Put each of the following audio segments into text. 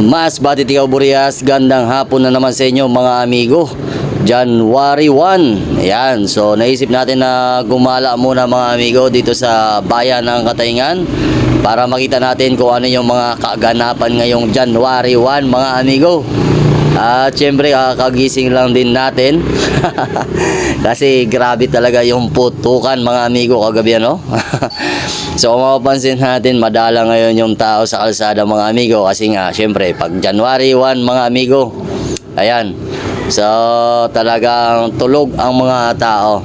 Mas Batitigaw Burias, gandang hapon na naman sa inyo mga amigo. January 1. Ayan, so naisip natin na gumala muna mga amigo dito sa bayan ng Katayngan para makita natin kung ano yung mga kaganapan ngayong January 1 mga amigo. At syempre kakagising lang din natin kasi grabe talaga yung putukan mga amigo kagabi ano. so kung mapapansin natin madala ngayon yung tao sa kalsada mga amigo kasi nga syempre pag January 1 mga amigo ayan so talagang tulog ang mga tao.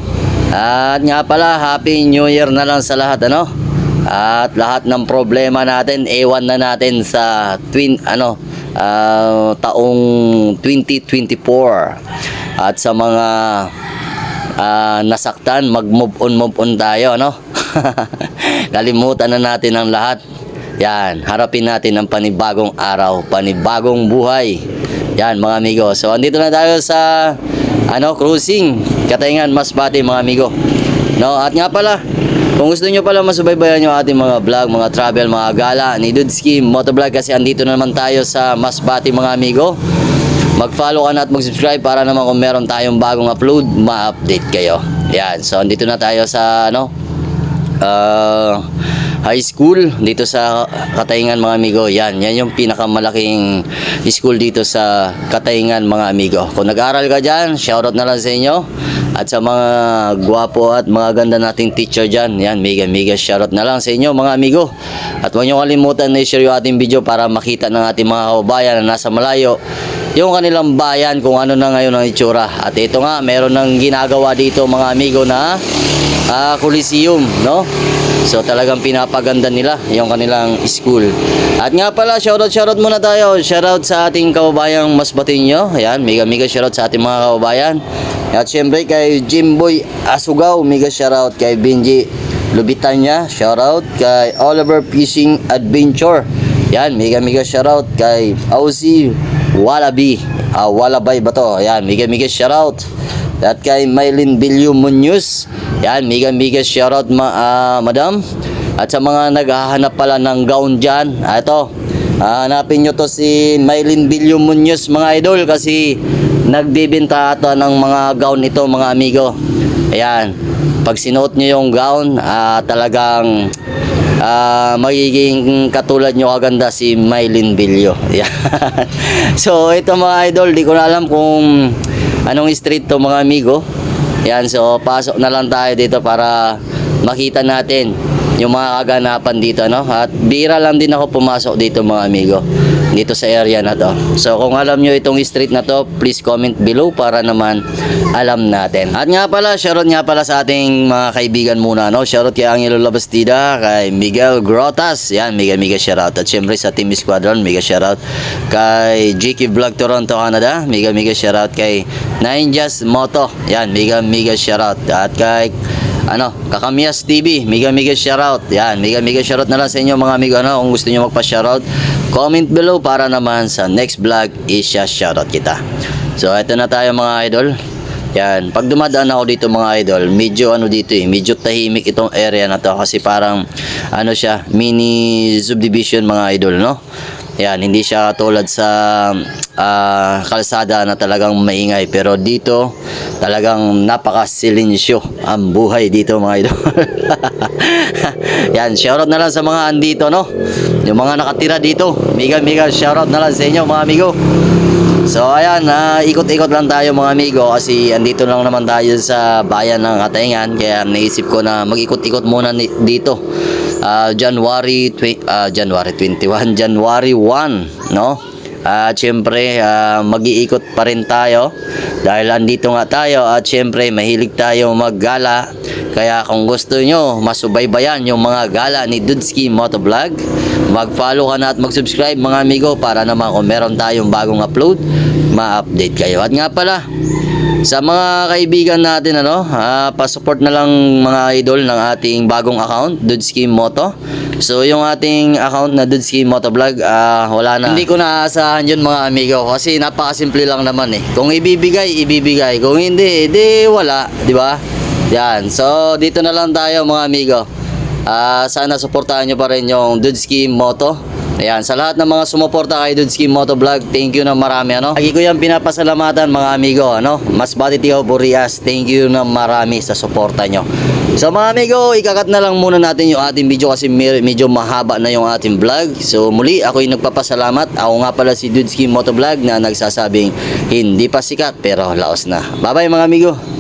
At nga pala Happy New Year na lang sa lahat ano. At lahat ng problema natin ewan na natin sa twin ano ah, taong 2024 at sa mga ah, nasaktan mag-move on move on tayo no? Kalimutan na natin ang lahat. Yan harapin natin ang panibagong araw panibagong buhay. Yan mga amigo. So andito na tayo sa ano cruising. Katayngan Masbate mga amigo. No at nga pala kung gusto nyo pala masubaybayan yung ating mga vlog, mga travel, mga gala ni Dudski Motovlog kasi andito na naman tayo sa Masbate mga amigo. Mag-follow ka na at mag-subscribe para naman kung meron tayong bagong upload, ma-update kayo. Yan, so andito na tayo sa ano, uh, high school dito sa Katayngan mga amigo. Yan, yan yung pinakamalaking school dito sa Katayngan mga amigo. Kung nag-aaral ka dyan, shoutout na lang sa inyo. At sa mga gwapo at mga ganda nating teacher dyan, yan, mega mega shoutout na lang sa inyo mga amigo. At huwag niyo kalimutan na i-share yung ating video para makita ng ating mga kababayan na nasa malayo yung kanilang bayan kung ano na ngayon ang itsura. At ito nga, meron ng ginagawa dito mga amigo na ah, Coliseum, no? So talagang pinapaganda nila yung kanilang school. At nga pala, shoutout shoutout muna tayo. Shoutout sa ating kababayang Masbatinyo. Ayan, mega mega shoutout sa ating mga kababayan. At syempre kay Jimboy Asugaw, mega shoutout kay Benji Lubitanya, shoutout kay Oliver Fishing Adventure. Yan, mega mega shoutout kay Aussie Wallaby. Ah, Walabay ba to? Yan, mega mega shoutout. At kay Mylene Bilyo Munoz. Yan, mega mega shoutout ma ah, madam. At sa mga naghahanap pala ng gown dyan, ah, ito, ah, hanapin nyo to si Mylene Bilyo Munoz mga idol kasi nagbibenta ata ng mga gown ito mga amigo. Ayan, pag sinuot nyo yung gown, ah, talagang ah, magiging katulad nyo kaganda si Mylene Bilyo. Ayan. so ito mga idol, di ko na alam kung anong street to mga amigo. Yan, so pasok na lang tayo dito para makita natin yung mga kaganapan dito, no? At bira lang din ako pumasok dito mga amigo, dito sa area na to. So kung alam nyo itong street na to, please comment below para naman alam natin. At nga pala, shoutout nga pala sa ating mga kaibigan muna, no? Shoutout kay Angelo Labastida, kay Miguel Grotas, yan, mega mega shoutout. At syempre sa Team Squadron, mega shoutout. Kay JK Vlog Toronto, Canada, mega mega shoutout. Kay Nine Just Moto, yan, mega mega shoutout. At kay ano, Kakamias TV, mega mega shoutout. Yan, mega mega shoutout na lang sa inyo mga amigo ano, kung gusto niyo magpa-shoutout, comment below para naman sa next vlog isya shoutout kita. So, ito na tayo mga idol. Yan, pag dumadaan ako dito mga idol, medyo ano dito eh, medyo tahimik itong area na to kasi parang ano siya, mini subdivision mga idol, no? Yan, hindi siya tulad sa ah, kalsada na talagang maingay. Pero dito, talagang napaka-silensyo ang buhay dito mga idol. Yan, shoutout na lang sa mga andito, no? Yung mga nakatira dito. Mega, mega shoutout na lang sa inyo mga amigo. So ayan, ah, ikot-ikot lang tayo mga amigo kasi andito lang naman tayo sa bayan ng Katayngan kaya naisip ko na mag-ikot-ikot muna dito. Ah, January ah, January 21, January 1, no? At syempre, ah, mag-iikot pa rin tayo dahil andito nga tayo at syempre mahilig tayo maggala. Kaya kung gusto nyo masubaybayan yung mga gala ni Dudski Motovlog, mag-follow ka na at mag-subscribe mga amigo para naman kung meron tayong bagong upload, ma-update kayo. At nga pala, sa mga kaibigan natin ano, ah, pa-support na lang mga idol ng ating bagong account, Dudski Moto. So yung ating account na Dudski Motovlog, ah, wala na. Hindi ko naaasahan yun mga amigo kasi napakasimple lang naman eh. Kung ibibigay, ibibigay. Kung hindi, di wala, di ba? Yan. So dito na lang tayo mga amigo. Ah, sana suportahan nyo pa rin yung Dudski Moto. Ayan, sa lahat ng mga sumuporta kay Dudski Motovlog, thank you na marami ano. Lagi ko yan pinapasalamatan mga amigo ano. Mas Bati Tio Burias, thank you na marami sa suporta nyo. So mga amigo, ikakat na lang muna natin yung ating video kasi medyo mahaba na yung ating vlog. So muli, ako yung nagpapasalamat. Ako nga pala si Dudski Motovlog na nagsasabing hindi pa sikat pero laos na. Bye bye mga amigo.